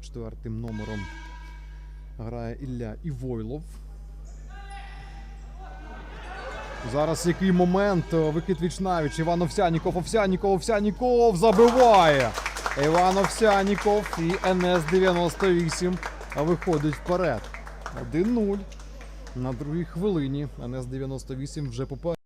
четвертим номером грає Ілля Івойлов. Зараз який момент. Викид Вічнавіч. Іван Овсяніков, Овсяніков, Овсяніков забиває. Іван Овсяніков і НС-98 виходить вперед. 1-0. На другій хвилині НС-98 вже попереду.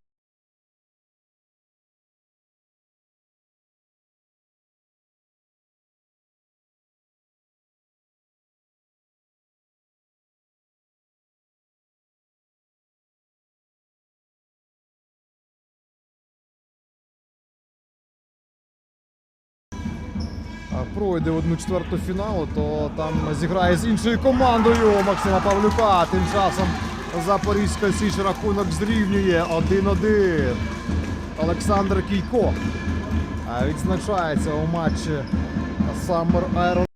Пройде одну четверту фіналу, то там зіграє з іншою командою Максима Павлюка. Тим часом Запорізька Січ рахунок зрівнює 1-1. Олександр Кійко відзначається у матчі Summer Iron.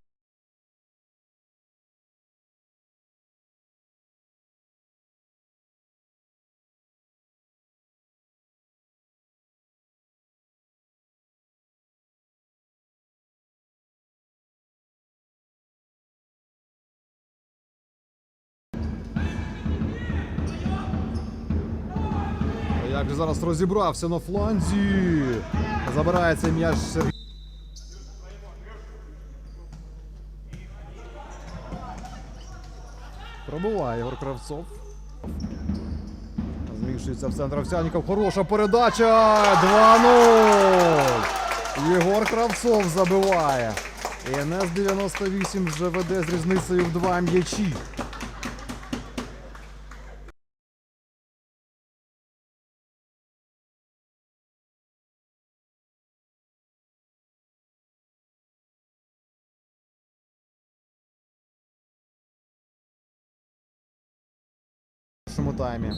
Як же зараз розібрався на фланзі. Забирається м'яч Сергій. Пробуває Ігор Кравцов. Зміщується в центр Овсяніков. Хороша передача. 2-0. Єгор Кравцов забиває. І НС-98 вже веде з різницею в два м'ячі. Першому таймі.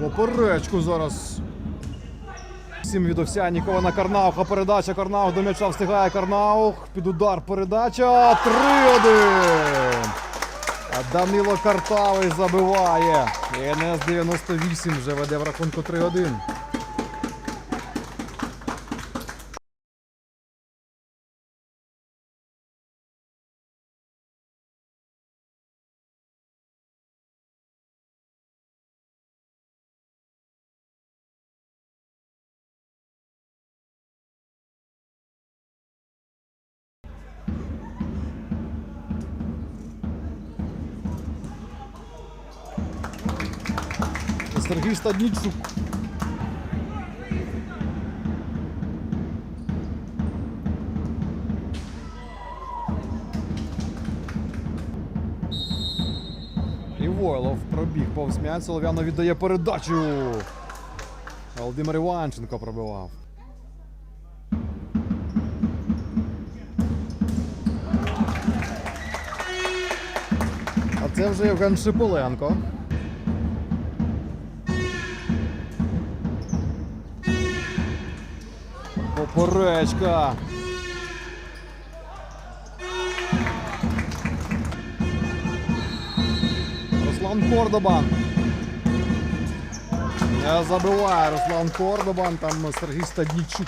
Поперечку зараз. Сім від Овсянікова на Карнауха. Передача Карнаух до м'яча встигає Карнаух. Під удар передача. 3-1. Данило Картавий забиває. І НС-98 вже веде в рахунку 3-1. Сергій Стаднічук. І Войлов пробіг повз м'яч. Солов'яно віддає передачу. Володимир Іванченко пробивав. А це вже Євген Шиполенко. Поперечка. Руслан Кордобан. Я забиваю Руслан Кордобан, там Сергій Стаднічук.